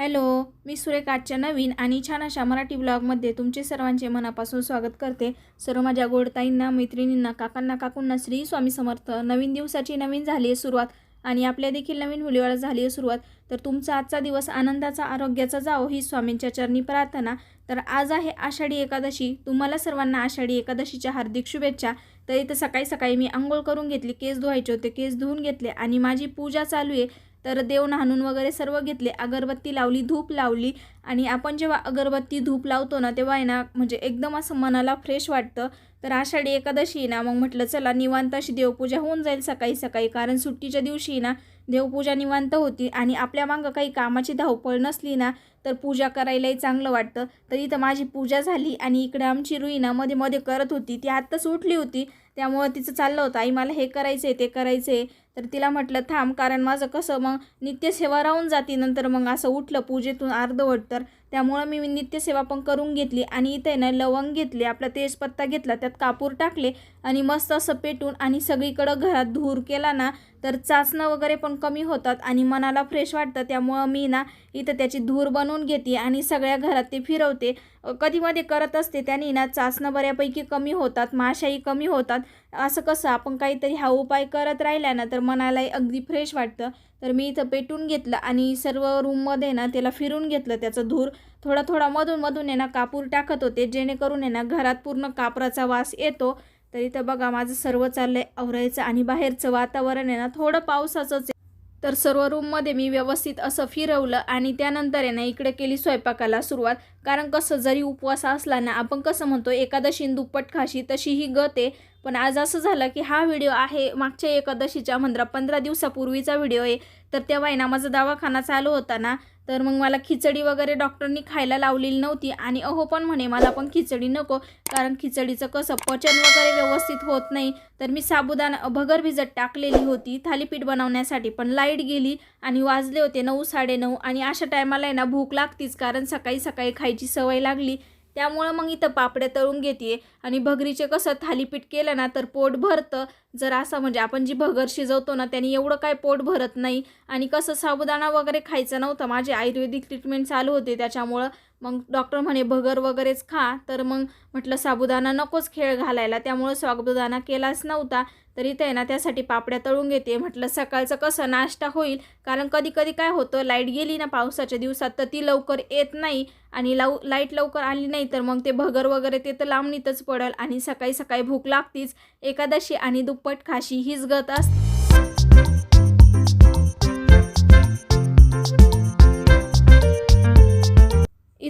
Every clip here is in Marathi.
हॅलो मी सुरेख आजच्या नवीन आणि छान अशा मराठी ब्लॉगमध्ये तुमचे सर्वांचे मनापासून स्वागत करते. सर्व माझ्या गोडताईंना मैत्रिणींना काकांना काकूंना श्री स्वामी समर्थ. नवीन दिवसाची नवीन झाली आहे सुरुवात आणि आपल्या देखील नवीन व्हिडिओला झाली आहे सुरुवात. तर तुमचा आजचा दिवस आनंदाचा आरोग्याचा जाओ ही स्वामींच्या चरणी प्रार्थना. तर आज आहे आषाढी एकादशी. तुम्हाला सर्वांना आषाढी एकादशीच्या हार्दिक शुभेच्छा. तर इथं सकाळी सकाळी मी आंघोळ करून घेतली केस धुवायचे होते केस धुवून घेतले आणि माझी पूजा चालू आहे. तर देव न्हाणून वगैरे सर्व घेतले. अगरबत्ती लावली धूप लावली आणि आपण जेव्हा अगरबत्ती धूप लावतो ना तेव्हा आहे ना म्हणजे एकदम असं मनाला फ्रेश वाटतं. तर आषाढी एकादशी ना मग म्हटलं चला निवांत अशी देवपूजा होऊन जाईल सकाळी सकाळी. कारण सुट्टीच्या दिवशी ना देवपूजा निवांत होती आणि आपल्या मागं काही कामाची धावपळ नसली ना तर पूजा करायलाही चांगलं वाटतं. तर इथं माझी पूजा झाली आणि इकडे आमची रुई ना मध्ये मध्ये करत होती. ती आत्ताच उठली होती. त्यामुळं तिचं चाललं होतं. आई मला हे करायचं आहे ते करायचं आहे तर तिला म्हटलं थांब कारण माझं कसं मग नित्यसेवा राहून जाते नंतर मग असं उठलं पूजेतून अर्धवट तर त्यामुळं मी नित्यसेवा पण करून घेतली आणि इथे ना लवंग घेतले आपला तेजपत्ता घेतला त्यात कापूर टाकले आणि मस्त असं पेटून आणि सगळीकडं घरात धूर केला ना तर चाचणं वगैरे पण कमी होतात आणि मनाला फ्रेश वाटतं. त्यामुळं मी ना इथं त्याची धूर बनवून घेते आणि सगळ्या घरात ते फिरवते. कधीमध्ये करत असते त्याने ना चाचणं बऱ्यापैकी कमी होतात माशाही कमी होतात. असं कसं आपण काहीतरी हा उपाय करत राहिला ना तर मनालाही अगदी फ्रेश वाटतं. तर मी इथं पेटून घेतलं आणि सर्व रूममध्ये ना त्याला फिरून घेतलं त्याचं धूर थोडा थोडा मधून मधून आहे ना कापूर टाकत होते जेणेकरून आहे ना घरात पूर्ण कापराचा वास येतो. तर इथं बघा माझं सर्व चाललंय आवरायचं आणि बाहेरचं वातावरण आहे ना थोडं पावसाचंच आहे. तर सर्व रूममध्ये मी व्यवस्थित असं फिरवलं आणि त्यानंतर आहे ना इकडे केली स्वयंपाकाला सुरुवात. कारण कसं जरी उपवास असला ना आपण कसं म्हणतो एकादशी दुप्पट खाशी तशी ही गत आहे. पण आज असं झालं की हा व्हिडिओ आहे मागच्या एकादशीच्या म्हणजे पंधरा दिवसापूर्वीचा व्हिडिओ आहे. तर तेव्हा आहे ना माझा दवाखाना चालू होता ना तर मग मला खिचडी वगैरे डॉक्टरनी खायला लावलेली नव्हती. आणि अहो पण म्हणे मला पण खिचडी नको कारण खिचडीचं कसं पचन वगैरे व्यवस्थित होत नाही. तर मी साबुदाणा भगर भिजत टाकलेली होती थालीपीठ बनवण्यासाठी. पण लाइट गेली आणि वाजले होते नऊ साडेनऊ आणि अशा टायमाला आहे ना भूक लागतीच कारण सकाळी सकाळी खायची सवय लागली. त्यामुळं मग इथं पापड्या तळून घेते आणि भगरीचे कसं थालीपीठ केलं ना तर पोट भरतं. जर असं म्हणजे आपण जी भगर शिजवतो ना त्याने एवढं काय पोट भरत नाही. आणि कसं साबुदाणा वगैरे खायचं नव्हतं. माझे आयुर्वेदिक ट्रीटमेंट चालू होते त्याच्यामुळं. मग डॉक्टर म्हणे भगर वगैरेच खा. तर मग म्हटलं साबुदाणा नकोच खेळ घालायला. त्यामुळं साबुदाणा केलाच नव्हता. तर इथे आहे ना त्यासाठी पापड्या तळून घेते. म्हटलं सकाळचं कसं नाश्ता होईल? कारण कधी कधी काय होतं लाइट गेली ना पावसाच्या दिवसात तर ती लवकर येत नाही आणि लाव लाइट लवकर आली नाही तर मग ते भगर वगैरे ते तर लांबणीतच पडेल आणि सकाळी सकाळी भूक लागतीच. एकादशी आणि दुप्पट खाशी हीच गत असते.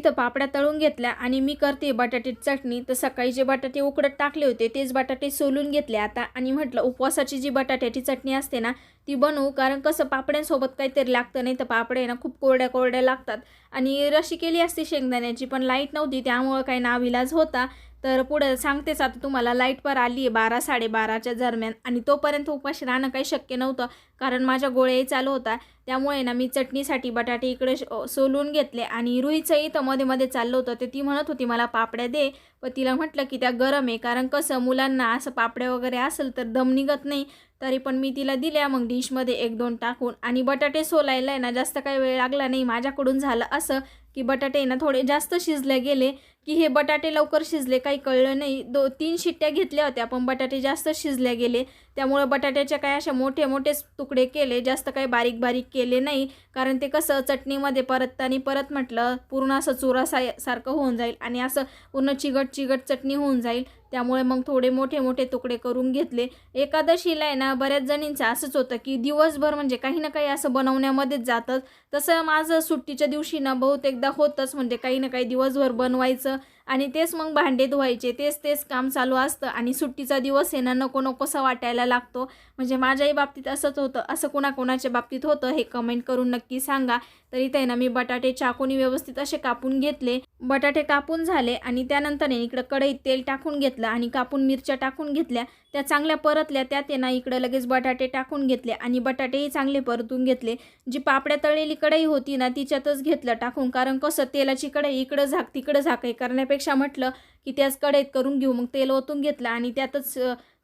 इथं पापड्या तळून घेतल्या आणि मी करते बटाट्याची चटणी. तर सकाळी जे बटाटे उकडत टाकले होते तेच बटाटे सोलून घेतले आता. आणि म्हटलं उपवासाची जी बटाट्याची चटणी असते ना ती बनवू. कारण कसं पापड्यांसोबत काहीतरी लागतं नाही तर पापडे ना खूप कोरड्या कोरड्या लागतात. आणि रशी केली असते शेंगदाण्याची पण लाइट नव्हती त्यामुळं काही नाविलाज होता. तर पुढं सांगतेच आता तुम्हाला लाइट पर आली आहे बारा साडेबाराच्या दरम्यान आणि तोपर्यंत उपाशी राहणं काही शक्य नव्हतं कारण माझ्या गोळ्याही चालू होता. त्यामुळे ना मी चटणीसाठी बटाटे इकडे सोलून घेतले आणि रुईचं इथं मध्ये मध्ये चाललं होतं. ते ती म्हणत होती मला पापड्या दे. व तिला म्हटलं की त्या गरम आहे कारण कसं मुलांना असं पापड्या वगैरे असेल तर दम निघत नाही. तरी पण मी तिला दिल्या मग डिशमध्ये एक दोन टाकून आणि बटाटे सोलायला आहे ना जास्त काही वेळ लागला नाही. माझ्याकडून झालं असं की बटाटे ना थोडे जास्त शिजले गेले. की हे बटाटे लवकर शिजले काही कळलं नाही. दो तीन शिट्ट्या घेतल्या होत्या पण बटाटे जास्त शिजले गेले. त्यामुळे बटाट्याच्या काय अशा मोठे मोठे तुकडे केले जास्त काही बारीक बारीक केले नाही. कारण ते कसं चटणीमध्ये परतताना परत म्हटलं पूर्ण असं चुरासा सारखं होऊन जाईल आणि असं पूर्ण चिगट चिगट चटणी होऊन जाईल. त्यामुळे मग थोडे मोठे मोठे तुकडे करून घेतले. एकादशीला आहे ना बऱ्याच जणींचं असंच होतं की दिवसभर म्हणजे काही ना काही असं बनवण्यामध्येच जातं तसं माझं सुट्टीच्या दिवशी ना बहुतेकदा होतंच. म्हणजे काही ना काही दिवसभर बनवायचं आणि तेच मग भांडे धुवायचे तेच तेच काम चालू असतं आणि सुट्टीचा दिवस आहे ना नको नकोसा वाटायला लागतो. म्हणजे माझ्याही बाबतीत असंच होतं असं कोणाकोणाच्या बाबतीत होतं हे कमेंट करून नक्की सांगा. तर इथे ना मी बटाटे चाकूनी व्यवस्थित असे कापून घेतले. बटाटे कापून झाले आणि त्यानंतर इकडं कढईत तेल टाकून घेतलं आणि कापून मिरच्या टाकून घेतल्या. त्या चांगल्या परतल्या त्यात आहे ना इकडं लगेच बटाटे टाकून घेतले आणि बटाटेही चांगले परतून घेतले. जी पापड्या तळलेली कढई होती ना तिच्यातच घेतलं टाकून. कारण कसं तेलाची कढई इकडं झाक तिकडं झाक हे करण्यापेक्षा म्हटलं की त्याच कढईत करून घेऊ. मग तेल ओतून घेतलं आणि त्यातच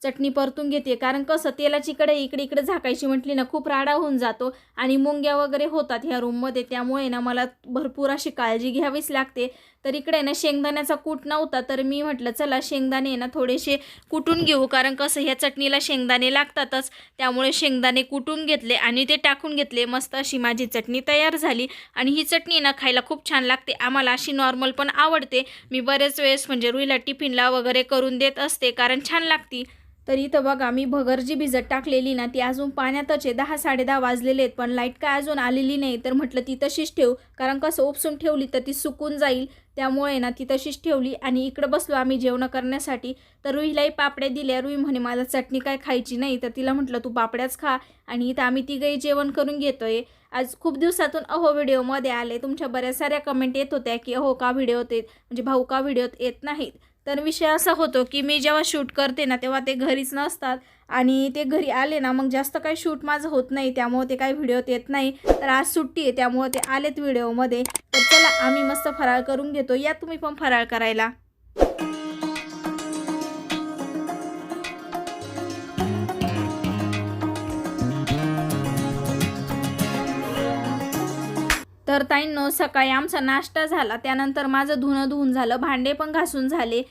चटणी परतून घेते. कारण कसं तेलाची कढई इकडे इकडे झाकायची म्हटली ना खूप राडा होऊन जातो आणि मुंग्या वगैरे होतात ह्या रूममध्ये त्यामुळे ना मला भरपूर अशी काळजी घ्यावीच लागते. तर इकडे ना शेंगदाण्याचा कूट नव्हता तर मी म्हटलं चला शेंगदाणे ना थोडेसे कुटून घेऊ कारण कसं ह्या चटणीला शेंगदाणे लागतातच त्यामुळे शेंगदाणे कुटून घेतले आणि ते टाकून घेतले मस्त अशी माझी चटणी तयार झाली आणि ही चटणी ना खायला खूप छान लागते आम्हाला अशी नॉर्मल पण आवडते मी बरेच वेळेस म्हणजे रुईला टिफिनला वगैरे करून देत असते कारण छान लागती. तर इथं बघा मी भगर जी भिजत टाकलेली ना ती अजून पाण्यातच आहे दहा साडे दहा वाजलेले आहेत पण लाइट काय अजून आलेली नाही तर म्हटलं ती तशीच ठेव कारण कसं उपसून ठेवली तर ती सुकून जाईल. त्यामुळे ना ती तशीच ठेवली आणि इकडं बसलो आम्ही जेवण करण्यासाठी. तर रुईलाही पापड्या दिल्या. रुई म्हणे मला चटणी काय खायची नाही. तर तिला म्हटलं तू पापड्याच खा. आणि इथं आम्ही तिघंही जेवण करून घेतोय. आज खूप दिवसातून अहो व्हिडिओमध्ये आले. तुमच्या बऱ्याच साऱ्या कमेंट येत होत्या की अहो का व्हिडिओत येत म्हणजे भाऊ का व्हिडिओत येत नाहीत? तर विषय असा होतो की मी जेव्हा शूट करते ना तेव्हा ते घरीच नसतात आणि ते घरी आले ना मग जास्त काही शूट माझं होत नाही त्यामुळे ते काही व्हिडिओत येत नाही. तर आज सुट्टी आहे त्यामुळे ते आलेत व्हिडिओमध्ये. तर चला आम्ही मस्त फराळ करून घेतो. या तुम्ही पण फराळ करायला. तर ताईंनो सकाळी आमचा नाश्ता झाला. त्यानंतर माझं धुणं धुवून झालं. भांडे पण घासून झाले.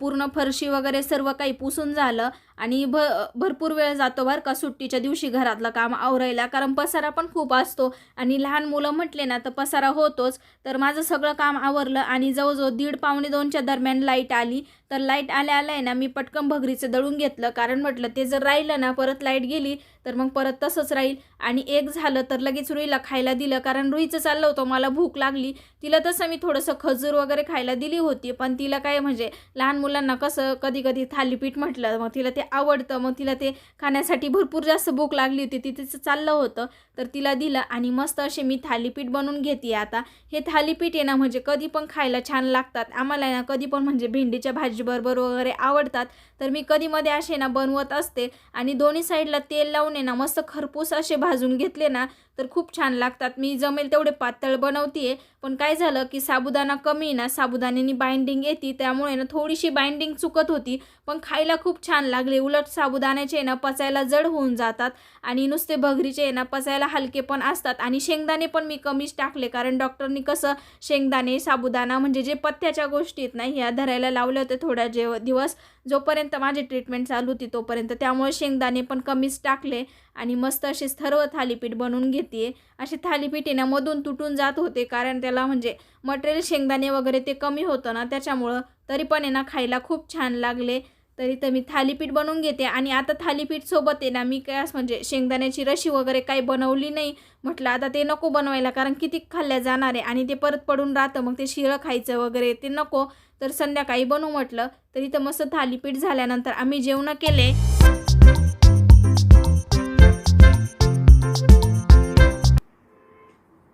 पूर्ण फरशी वगैरे सर्व काही पुसून झालं. आणि भ भरपूर वेळ जातो बरं का सुट्टीच्या दिवशी घरातलं काम आवरायला. कारण पसारा पण खूप असतो. आणि लहान मुलं म्हटले ना तर पसारा होतोच. तर माझं सगळं काम आवरलं आणि जवळजवळ दीड पावणे दोनच्या दरम्यान लाइट आली. तर लाइट आल्या आल्या आहे ना मी पटकन भगरीचं दळून घेतलं. कारण म्हटलं ते जर राहिलं ना परत लाइट गेली तर मग परत तसंच राहील. आणि एक झालं तर लगेच रुईला खायला दिलं. कारण रुईचं चाललं होतं मला भूक लागली. तिला तसं मी थोडंसं खजूर वगैरे खायला दिली होती. पण तिला काय म्हणजे लहान मुलांना कसं कधी कधी थालीपीठ म्हटलं मग तिला ते आवडतं. मग तिला ते खाण्यासाठी भरपूर जास्त भूक लागली होती. ती तिचं चाललं होतं. तर तिला दिलं आणि मस्त असे मी थालीपीठ बनवून घेते आता. हे थालीपीठ आहे ना म्हणजे कधी पण खायला छान लागतात. आम्हाला आहे ना कधी पण म्हणजे भेंडीच्या भाजीबरोबर वगैरे आवडतात. तर मी कधीमध्ये असे ना बनवत असते. आणि दोन्ही साईडला तेल लावून आहे ना मस्त खरपूस असे भाजून घेतले ना तर खूप छान लागतात. मी जमेल तेवढे पातळ बनवते पण काय झालं की साबुदाणा कमी आहे ना साबुदाण्यानी बाइंडिंग येते त्यामुळे ना थोडीशी बाइंडिंग चुकत होती पण खायला खूप छान लागले. उलट साबुदाण्याचे आहे ना पचायला जड होऊन जातात आणि नुसते भगरीचे ना पचायला हलके पण असतात आणि शेंगदाणे पण मी कमीच टाकले कारण डॉक्टरनी कसं शेंगदाणे साबुदाणा म्हणजे जे पथ्याच्या गोष्टी आहेत ना ह्या धरायला लावले होते थोड्या जे दिवस. जोपर्यंत माझी ट्रीटमेंट चालू होती तोपर्यंत त्यामुळे शेंगदाणे पण कमीच टाकले आणि मस्त असे सर्व थालीपीठ बनवून घेते असे थालीपीठ आहे ना मधून तुटून जात होते कारण त्याला म्हणजे मटेरियल शेंगदाणे वगैरे ते कमी होतं ना त्याच्यामुळं तरी पण आहे ना खायला खूप छान लागले. तरी तर मी थालीपीठ बनवून घेते आणि आता थालीपीठ सोबत आहे ना मी काय म्हणजे शेंगदाण्याची रशी वगैरे काही बनवली नाही. म्हटलं आता ते नको बनवायला कारण किती खाल्ल्या जाणार आहे आणि ते परत पडून राहतं मग ते शिळं खायचं वगैरे ते नको. तर संध्याकाळी बनवू म्हटलं तरी तर मस्त थालीपीठ झाल्यानंतर आम्ही जेवणं केले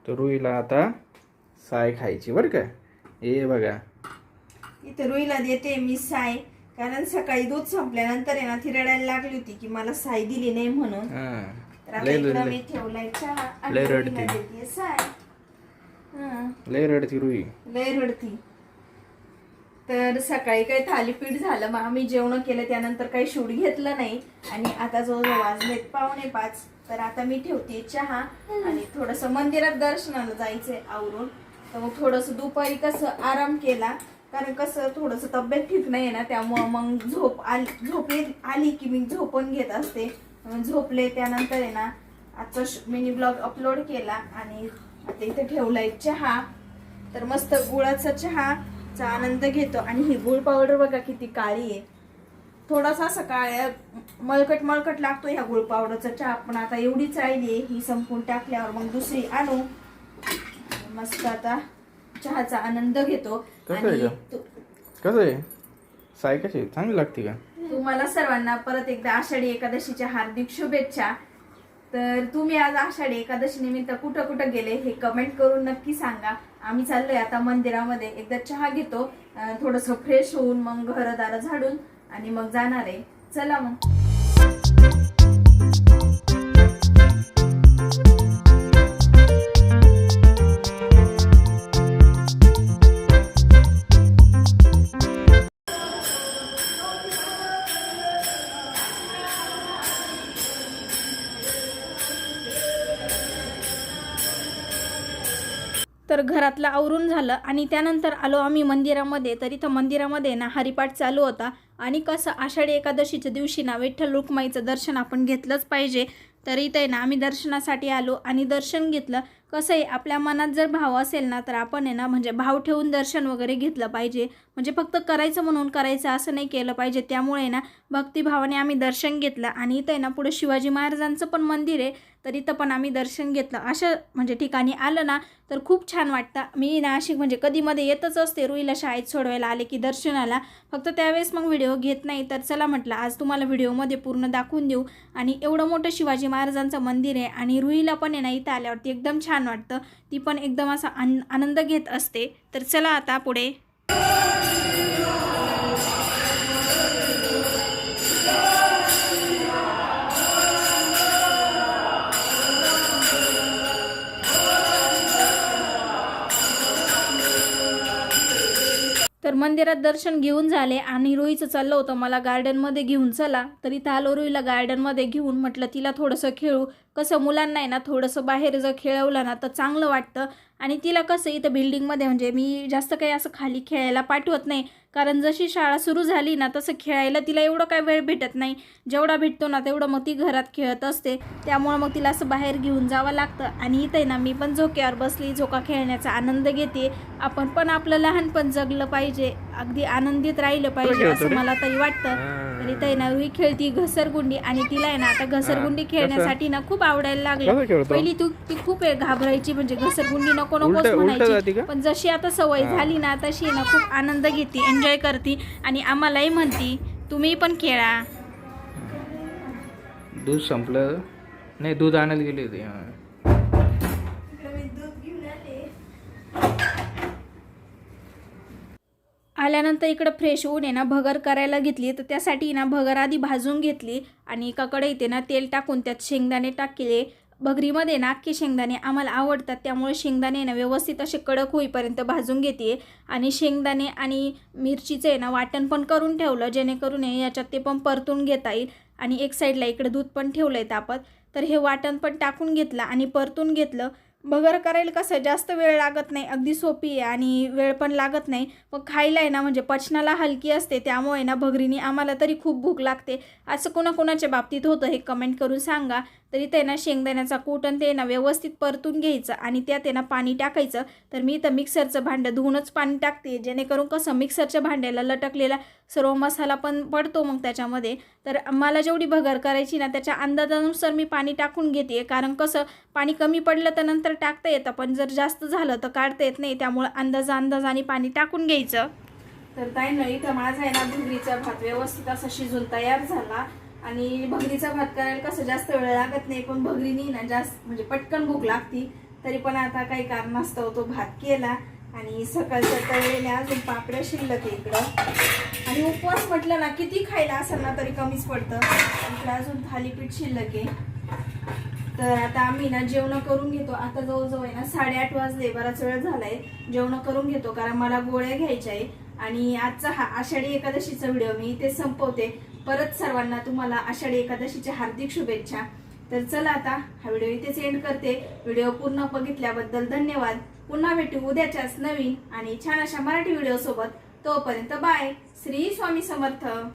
तर रुईला आता साय खायची बरं का. हे बघा. इथं रुईला देते मी साय कारण सकाळी दूध संपल्यानंतर आहे ना ती रडायला लागली होती की मला साय दिली नाही म्हणून. तर आता लय इकडं लय मी ठेवलाय चहा आणि लय रुईला रडती. देतेय साय. हा. लय रडती रुई. लय रडती. तर सकाळी काही थालीपीठ झालं मग आम्ही जेवण केलं त्यानंतर काही शूट घेतलं नाही. आणि आता जवळजवळ वाजलेत पावणे पाच. तर आता मी ठेवते चहा आणि थोडस मंदिरात दर्शनाला जायचंय आवरून. तर मग थोडस दुपारी कसं आराम केला कारण कसं थोडस तब्येत ठीक नाही ना त्यामुळं मग झोप आली झोप आली की मी झोपून घेत असते. झोपले त्यानंतर आहे ना आजचा मिनी ब्लॉग अपलोड केला आणि आता इथे ठेवलाय चहा. तर मस्त गुळाचा चहा. चहाचा आनंद घेतो. आणि ही गुळ पावडर बघा किती काळी आहे. थोडासा असा काळ्या मळकट मळकट लागतो ह्या गुळ पावडरचा चहा. पण आता एवढी चाळली आहे ही संपून टाकल्यावर मग दुसरी आणू. मस्त आता चहाचा आनंद घेतो. कसं आहे आणि का? तु- कसं आहे? साय कशी? चांगली लागते का? तुम्हाला सर्वांना परत एकदा आषाढी एकादशीच्या हार्दिक शुभेच्छा. तर तुम्ही आज आषाढी एकादशी निमित्त कुठं कुठं गेले हे कमेंट करून नक्की सांगा. आम्ही चाललोय आता मंदिरामध्ये. एकदा चहा घेतो थोडस थोडंसं फ्रेश होऊन मग घरदार झाडून आणि मग जाणार आहे. चला मग. तर घरातलं आवरून झालं आणि त्यानंतर आलो आम्ही मंदिरामध्ये. तर इथं मंदिरामध्ये ना हरिपाठ चालू होता आणि कसं आषाढी एकादशीच्या दिवशी ना विठ्ठल रुक्माईचं दर्शन आपण घेतलंच पाहिजे. तर इथे ना आम्ही दर्शनासाठी आलो आणि दर्शन घेतलं. कसं आहे आपल्या मनात जर भाव असेल ना तर आपण आहे ना म्हणजे भाव ठेवून दर्शन वगैरे घेतलं पाहिजे. म्हणजे फक्त करायचं म्हणून करायचं असं नाही केलं पाहिजे. त्यामुळे ना भक्तिभावाने आम्ही दर्शन घेतलं आणि इथं आहे ना पुढे शिवाजी महाराजांचं पण मंदिर आहे तर इथं पण आम्ही दर्शन घेतलं. अशा म्हणजे ठिकाणी आलं ना तर खूप छान वाटतं. मी नाशिक म्हणजे कधीमध्ये येतच असते रुईला शाळेत सोडवायला आले की दर्शनाला. फक्त त्यावेळेस मग व्हिडिओ घेत नाही तर चला म्हटलं आज तुम्हाला व्हिडिओमध्ये पूर्ण दाखवून देऊ. आणि एवढं मोठं शिवाजी महाराजांचं मंदिर आहे आणि रुईला पण आहे ना इथं आल्यावरती एकदम छान छान वाटतं. ती पण एकदम असा आन आनंद घेत असते. तर चला आता पुढे. मंदिरात दर्शन घेऊन झाले आणि रुईचं चाललं होतं मला गार्डनमध्ये घेऊन चला. तर इथं आलो रुईला गार्डनमध्ये घेऊन म्हटलं तिला थोडंसं खेळू. कसं मुलांना आहे ना थोडंसं बाहेर जर खेळवलं ना तर चांगलं वाटतं. आणि तिला कसं इथं बिल्डिंगमध्ये म्हणजे मी जास्त काही असं खाली खेळायला पाठवत नाही. कारण जशी शाळा सुरू झाली ना तसं खेळायला तिला एवढं काय वेळ भेटत नाही. जेवढा भेटतो ना तेवढं मग ती घरात खेळत असते. त्यामुळं मग तिला असं बाहेर घेऊन जावं लागतं. आणि इथे ना मी पण झोक्यावर बसली. झोका खेळण्याचा आनंद घेते. आपण पण आपलं लहानपण जगलं पाहिजे. अगदी आनंदित राहिलं पाहिजे असं? मला तरी वाटतं. तर इथे ना रुई खेळती घसरगुंडी आणि तिला आहे ना आता घसरगुंडी? खेळण्यासाठी ना खूप आवडायला लागलं. पहिली तू ती खूप घाबरायची म्हणजे घसरगुंडी नको नकोच म्हणायची? पण जशी आता सवय हा. झाली ना तशी ना खूप आनंद घेते एन्जॉय करते आणि आम्हालाही म्हणती तुम्ही पण खेळा. दूध संपलं. नाही दूध आणायला गेली होती. आल्यानंतर इकडं फ्रेश होऊन आहे ना भगर करायला घेतली. तर त्यासाठी ना भगर आधी भाजून घेतली आणि एकाकडे इथे ना तेल टाकून त्यात शेंगदाणे टाकले. भगरीमध्ये ना अख्खे शेंगदाणे आम्हाला आवडतात त्यामुळे शेंगदाणे ना व्यवस्थित असे कडक होईपर्यंत भाजून घेते. आणि शेंगदाणे आणि मिरचीचं आहे ना वाटण पण करून ठेवलं जेणेकरून याच्यात ते पण परतून घेता येईल. आणि एक साईडला इकडे दूध पण ठेवलं आहे तापत. तर हे वाटण पण टाकून घेतलं आणि परतून घेतलं. बगर करायला कसं? जास्त वेळ लागत नाही. अगदी सोपी आहे आणि वेळ पण लागत नाही. पण खायला आहे ना म्हणजे पचनाला हलकी असते. त्यामुळे ना भगरीनी आम्हाला तरी खूप भूक लागते. असं कोणाकोणाच्या बाबतीत होतं हे कमेंट करून सांगा. तरी त्यांना ना शेंगदाण्याचा कूट आणि ते ना व्यवस्थित परतून घ्यायचं आणि त्यात आहे ना पाणी टाकायचं. तर मी इथं मिक्सरचं भांडं धुवूनच पाणी टाकते जेणेकरून कसं मिक्सरच्या भांड्याला लटकलेला सर्व मसाला पण पडतो मग त्याच्यामध्ये. तर मला जेवढी भगर करायची ना त्याच्या अंदाजानुसार मी पाणी टाकून घेते. कारण कसं पाणी कमी पडलं तर नंतर टाकता येतं पण जर जास्त झालं तर काढता येत नाही. त्यामुळं अंदाजा अंदाजाने पाणी टाकून घ्यायचं. तर ताई नाही इथं माझा आहे ना भुगरीचा भात व्यवस्थित असा शिजून तयार झाला. आणि भगरीचा भात करायला कसं जास्त वेळ लागत नाही पण भगरीनी ना जास्त म्हणजे पटकन भूक लागती. तरी पण आता काही कारणास्तव तो भात केला आणि सकाळच्या तळलेल्या अजून पापड्या शिल्लक आहे इकडं. आणि उपवास म्हटलं ना किती खायला असेल ना तरी कमीच पडतं. इकडं अजून थालीपीठ शिल्लक आहे. तर आता आम्ही ना जेवण करून घेतो. आता जवळजवळ आहे ना साडेआठ वाजले बराच वेळ झालाय. जेवण करून घेतो कारण मला गोळ्या घ्यायच्या आहे. आणि आजचा हा आषाढी एकादशीचा व्हिडिओ मी इथे संपवते. परत सर्वांना तुम्हाला आषाढी एकादशीच्या हार्दिक शुभेच्छा. तर चला आता हा व्हिडिओ इथेच एंड करते. व्हिडिओ पूर्ण बघितल्याबद्दल धन्यवाद. पुन्हा भेटू उद्याच्याच नवीन आणि छान अशा मराठी व्हिडिओ सोबत तोपर्यंत बाय. श्री स्वामी समर्थ.